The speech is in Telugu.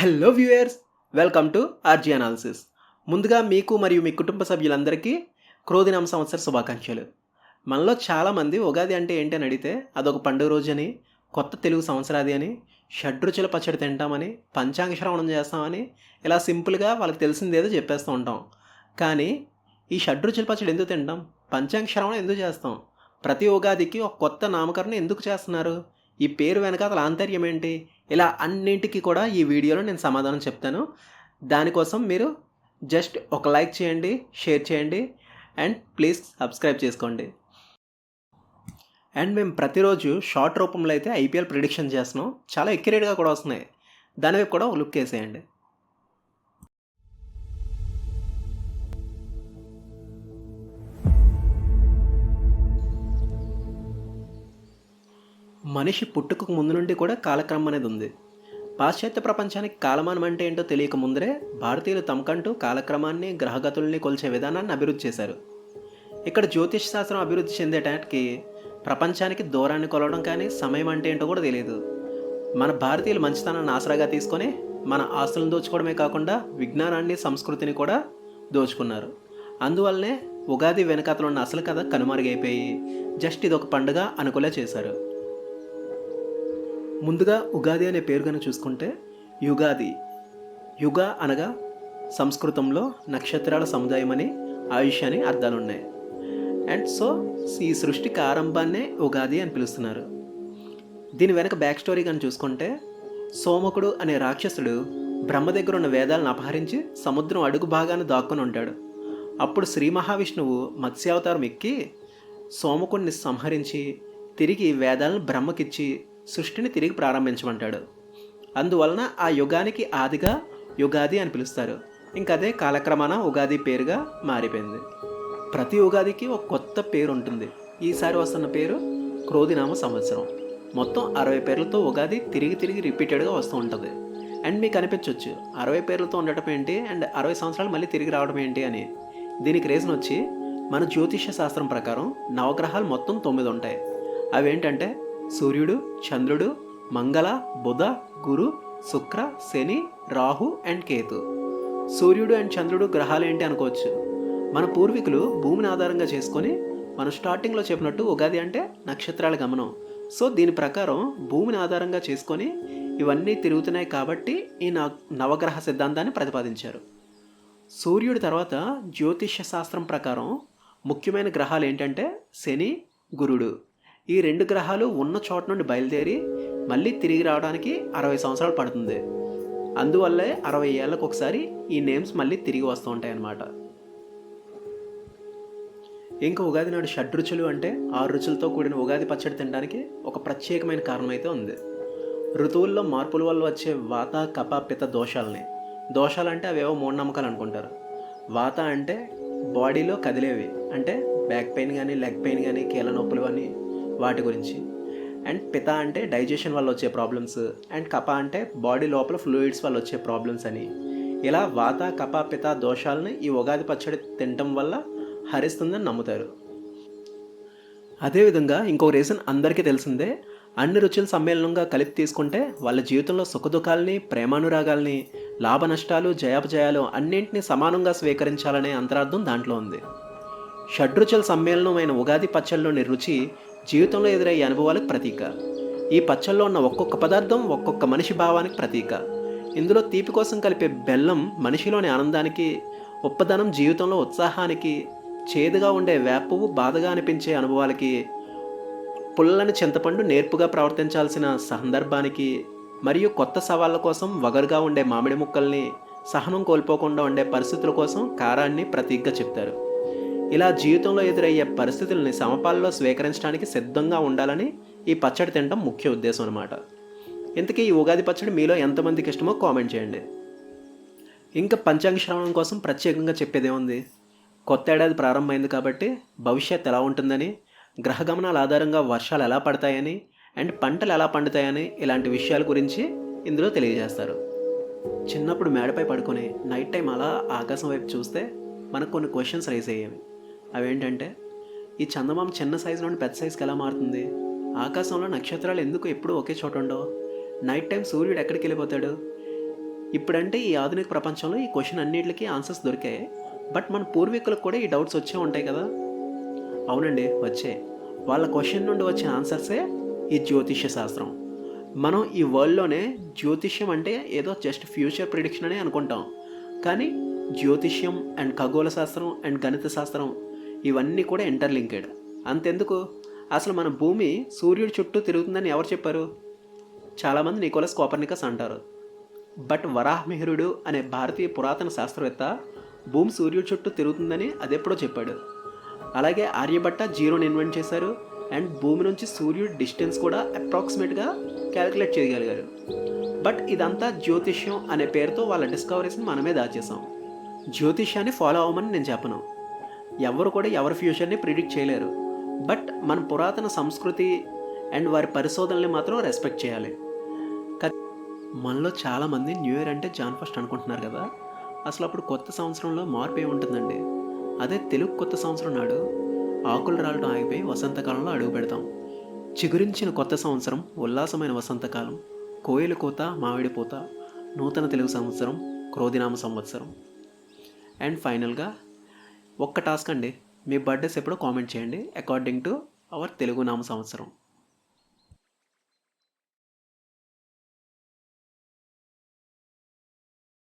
Hello viewers welcome to RG analysis ముందుగా మీకు మరియు మీ కుటుంబ సభ్యులందరికీ క్రోధినామ సంవత్సర శుభాకాంక్షలు. మనలో చాలామంది ఉగాది అంటే ఏంటి అని అడిగితే అదొక పండుగ రోజు అని కొత్త తెలుగు సంవత్సరాది అని షడ్రుచుల పచ్చడి తింటామని పంచాంగ శ్రవణం చేస్తామని ఇలా సింపుల్గా వాళ్ళకి తెలిసిందేదో చెప్పేస్తూ ఉంటాం. కానీ ఈ షడ్రుచుల పచ్చడి ఎందుకు తింటాం? పంచాంగ శ్రవణం ఎందుకు చేస్తాం? ప్రతి ఉగాదికి ఒక కొత్త నామకరణం ఎందుకు చేస్తున్నారు? ఈ పేరు వెనక అసలు ఆంతర్యం ఏంటి? ఇలా అన్నింటికి కూడా ఈ వీడియోలో నేను సమాధానం చెప్తాను. దానికోసం మీరు జస్ట్ ఒక లైక్ చేయండి షేర్ చేయండి అండ్ ప్లీజ్ సబ్స్క్రైబ్ చేసుకోండి. అండ్ మేము ప్రతిరోజు షార్ట్ రూపంలో అయితే ఐపీఎల్ ప్రిడిక్షన్ చేస్తున్నాం. చాలా ఎక్యురేట్గా కూడా వస్తున్నాయి. దానివైపు కూడా ఒక లుక్ వేసేయండి. మనిషి పుట్టుకకు ముందు నుండి కూడా కాలక్రమం అనేది ఉంది. పాశ్చాత్య ప్రపంచానికి కాలమానం అంటే ఏంటో తెలియక ముందరే భారతీయులు తమకంటూ కాలక్రమాన్ని గ్రహగతుల్ని కొలిచే విధానాన్ని అభివృద్ధి చేశారు. ఇక్కడ జ్యోతిష్ శాస్త్రం అభివృద్ధి చెందేటానికి ప్రపంచానికి దూరాన్ని కొలవడం కానీ సమయం అంటే ఏంటో కూడా తెలియదు. మన భారతీయులు మంచితనాన్ని ఆసరాగా తీసుకొని మన ఆస్తులను దోచుకోవడమే కాకుండా విజ్ఞానాన్ని సంస్కృతిని కూడా దోచుకున్నారు. అందువల్లనే ఉగాది వెనకాతలు ఉన్న అసలు కథ కనుమరుగైపోయి జస్ట్ ఇది ఒక పండుగ అనుకులే చేశారు. ముందుగా ఉగాది అనే పేరు కనుక చూసుకుంటే యుగాది. యుగ అనగా సంస్కృతంలో నక్షత్రాల సముదాయం అని ఆయుష్ అని అర్థాలు ఉన్నాయి అండ్ సో ఈ సృష్టికి ఆరంభాన్నే ఉగాది అని పిలుస్తున్నారు. దీని వెనక బ్యాక్ స్టోరీ కానీ చూసుకుంటే సోమకుడు అనే రాక్షసుడు బ్రహ్మ దగ్గర ఉన్న వేదాలను అపహరించి సముద్రం అడుగు భాగాన్ని దాక్కుని ఉంటాడు. అప్పుడు శ్రీ మహావిష్ణువు మత్స్యావతారం ఎక్కి సోమకుడిని సంహరించి తిరిగి వేదాలను బ్రహ్మకిచ్చి సృష్టిని తిరిగి ప్రారంభించమంటాడు. అందువలన ఆ యుగానికి ఆదిగా యుగాది అని పిలుస్తారు. ఇంకదే కాలక్రమాన ఉగాది పేరుగా మారిపోయింది. ప్రతి ఉగాదికి ఒక కొత్త పేరు ఉంటుంది. ఈసారి వస్తున్న పేరు క్రోధినామ సంవత్సరం. మొత్తం అరవై పేర్లతో ఉగాది తిరిగి తిరిగి రిపీటెడ్గా వస్తూ ఉంటుంది. అండ్ మీకు అనిపించవచ్చు అరవై పేర్లతో ఉండటం ఏంటి? అండ్ అరవై సంవత్సరాలు మళ్ళీ తిరిగి రావడం ఏంటి అని. దీనికి రీజన్ వచ్చి మన జ్యోతిష శాస్త్రం ప్రకారం నవగ్రహాలు మొత్తం తొమ్మిది ఉంటాయి. అవి ఏంటంటే సూర్యుడు చంద్రుడు మంగళ బుధ గురు శుక్ర శని రాహు అండ్ కేతు. సూర్యుడు అండ్ చంద్రుడు గ్రహాలు ఏంటి అనుకోవచ్చు. మన పూర్వీకులు భూమిని ఆధారంగా చేసుకొని మనం స్టార్టింగ్లో చెప్పినట్టు ఉగాది అంటే నక్షత్రాల గమనం. సో దీని ప్రకారం భూమిని ఆధారంగా చేసుకొని ఇవన్నీ తిరుగుతున్నాయి కాబట్టి ఈ నవగ్రహ సిద్ధాంతాన్ని ప్రతిపాదించారు. సూర్యుడి తర్వాత జ్యోతిష్య శాస్త్రం ప్రకారం ముఖ్యమైన గ్రహాలు ఏంటంటే శని గురుడు. ఈ రెండు గ్రహాలు ఉన్న చోట నుండి బయలుదేరి మళ్ళీ తిరిగి రావడానికి అరవై సంవత్సరాలు పడుతుంది. అందువల్లే అరవై ఏళ్ళకు ఒకసారి ఈ నేమ్స్ మళ్ళీ తిరిగి వస్తూ ఉంటాయి అన్నమాట ఇంకా ఉగాది నాడు షడ్రుచులు అంటే ఆరు రుచులతో కూడిన ఉగాది పచ్చడి తినడానికి ఒక ప్రత్యేకమైన కారణం అయితే ఉంది. ఋతువుల్లో మార్పుల వల్ల వచ్చే వాత కప పిత దోషాలని. దోషాలంటే అవేవో మూఢనమ్మకాలు అనుకుంటారు. వాత అంటే బాడీలో కదిలేవి. అంటే బ్యాక్ పెయిన్ కానీ లెగ్ పెయిన్ కానీ కీళ్ళ నొప్పులు కానీ వాటి గురించి. అండ్ పిత అంటే డైజెషన్ వల్ల వచ్చే ప్రాబ్లమ్స్ అండ్ కప అంటే బాడీ లోపల ఫ్లూయిడ్స్ వల్ల వచ్చే ప్రాబ్లమ్స్ అని. ఇలా వాత కప పిత దోషాలని ఈ ఉగాది పచ్చడి తినటం వల్ల హరిస్తుందని నమ్ముతారు. అదేవిధంగా ఇంకో రీజన్ అందరికీ తెలిసిందే అన్ని రుచుల సమ్మేళనంగా కలిపి తీసుకుంటే వాళ్ళ జీవితంలో సుఖదుఖాలని ప్రేమానురాగాల్ని లాభ నష్టాలు జయాపజయాలు అన్నింటినీ సమానంగా స్వీకరించాలనే అంతరార్థం దాంట్లో ఉంది. షడ్రుచుల సమ్మేళనమైన ఉగాది పచ్చళ్ళలోని రుచి జీవితంలో ఎదురయ్యే అనుభవాలకు ప్రతీక. ఈ పచ్చల్లో ఉన్న ఒక్కొక్క పదార్థం ఒక్కొక్క మనిషి భావానికి ప్రతీక. ఇందులో తీపి కోసం కలిపే బెల్లం మనిషిలోని ఆనందానికి ఉప్పదనం జీవితంలో ఉత్సాహానికి చేదుగా ఉండే వేపవు బాధగా అనిపించే అనుభవాలకి పుల్లని చింతపండు నేర్పుగా ప్రవర్తించాల్సిన సందర్భానికి మరియు కొత్త సవాళ్ళ కోసం వగరుగా ఉండే మామిడి ముక్కల్ని సహనం కోల్పోకుండా ఉండే పరిస్థితుల కోసం కారాన్ని ప్రతీకగా చెప్తారు. ఇలా జీవితంలో ఎదురయ్యే పరిస్థితుల్ని సమపాల్లో స్వీకరించడానికి సిద్ధంగా ఉండాలని ఈ పచ్చడి తినడం ముఖ్య ఉద్దేశం అనమాట ఇంతకీ ఈ ఉగాది పచ్చడి మీలో ఎంతమందికి ఇష్టమో కామెంట్ చేయండి. ఇంకా పంచాంగ శ్రవణం కోసం ప్రత్యేకంగా చెప్పేదేముంది? కొత్త ఏడాది ప్రారంభమైంది కాబట్టి భవిష్యత్ ఎలా ఉంటుందని గ్రహగమనాల ఆధారంగా వర్షాలు ఎలా పడతాయని అండ్ పంటలు ఎలా పండుతాయని ఇలాంటి విషయాల గురించి ఇందులో తెలియజేస్తారు. చిన్నప్పుడు మేడపై పడుకొని నైట్ టైం అలా ఆకాశం వైపు చూస్తే మనకు కొన్ని క్వశ్చన్స్ రైజ్ అయ్యేవి. అవేంటంటే ఈ చందమామ చిన్న సైజు నుండి పెద్ద సైజుకి ఎలా మారుతుంది? ఆకాశంలో నక్షత్రాలు ఎందుకు ఎప్పుడూ ఒకే చోట ఉండవు? నైట్ టైం సూర్యుడు ఎక్కడికి వెళ్ళిపోతాడు? ఇప్పుడంటే ఈ ఆధునిక ప్రపంచంలో ఈ క్వశ్చన్ అన్నిటికీ ఆన్సర్స్ దొరికాయి. బట్ మన పూర్వీకులకు కూడా ఈ డౌట్స్ వచ్చే ఉంటాయి కదా? అవునండి వచ్చే వాళ్ళ క్వశ్చన్ నుండి వచ్చే ఆన్సర్సే ఈ జ్యోతిష్య శాస్త్రం. మనం ఈ వరల్డ్లోనే జ్యోతిష్యం అంటే ఏదో జస్ట్ ఫ్యూచర్ ప్రిడిక్షన్ అని అనుకుంటాం. కానీ జ్యోతిష్యం అండ్ ఖగోళ శాస్త్రం అండ్ గణిత శాస్త్రం ఇవన్నీ కూడా ఇంటర్లింకెడ్ అంతెందుకు? అసలు మన భూమి సూర్యుడి చుట్టూ తిరుగుతుందని ఎవరు చెప్పారు? చాలామంది నికోలస్ కోపర్నికస్ అంటారు. బట్ వరాహమిహిరుడు అనే భారతీయ పురాతన శాస్త్రవేత్త భూమి సూర్యుడి చుట్టూ తిరుగుతుందని అదెప్పుడో చెప్పాడు. అలాగే ఆర్యభట్ట జీరోని ఇన్వెంట్ చేశారు అండ్ భూమి నుంచి సూర్యుడి డిస్టెన్స్ కూడా అప్రాక్సిమేట్గా క్యాలిక్యులేట్ చేయగలిగారు. బట్ ఇదంతా జ్యోతిష్యం అనే పేరుతో వాళ్ళ డిస్కవరీస్ని మనమే దాచేసాం జ్యోతిష్యాన్ని ఫాలో అవ్వమని నేను చెప్పను. ఎవరు కూడా ఎవరి ఫ్యూచర్ని ప్రిడిక్ట్ చేయలేరు. బట్ మన పురాతన సంస్కృతి అండ్ వారి పరిశోధనల్ని మాత్రం రెస్పెక్ట్ చేయాలి. మనలో చాలామంది న్యూ ఇయర్ అంటే జాన్ ఫస్ట్ అనుకుంటున్నారు కదా? అసలు అప్పుడు కొత్త సంవత్సరంలో మార్పు ఏముంటుందండి? అదే తెలుగు కొత్త సంవత్సరం నాడు ఆకులు రాలడం ఆగిపోయి వసంతకాలంలో అడుగు పెడతాం. చిగురించిన కొత్త సంవత్సరం ఉల్లాసమైన వసంతకాలం. కోయిల కోత మామిడి పూత నూతన తెలుగు సంవత్సరం క్రోధినామ సంవత్సరం. అండ్ ఫైనల్గా ఒక్క టాస్క్ అండి. మీ బర్త్డేస్ ఎప్పుడో కామెంట్ చేయండి. అకార్డింగ్ టు అవర్ తెలుగు నామ సంవత్సరం.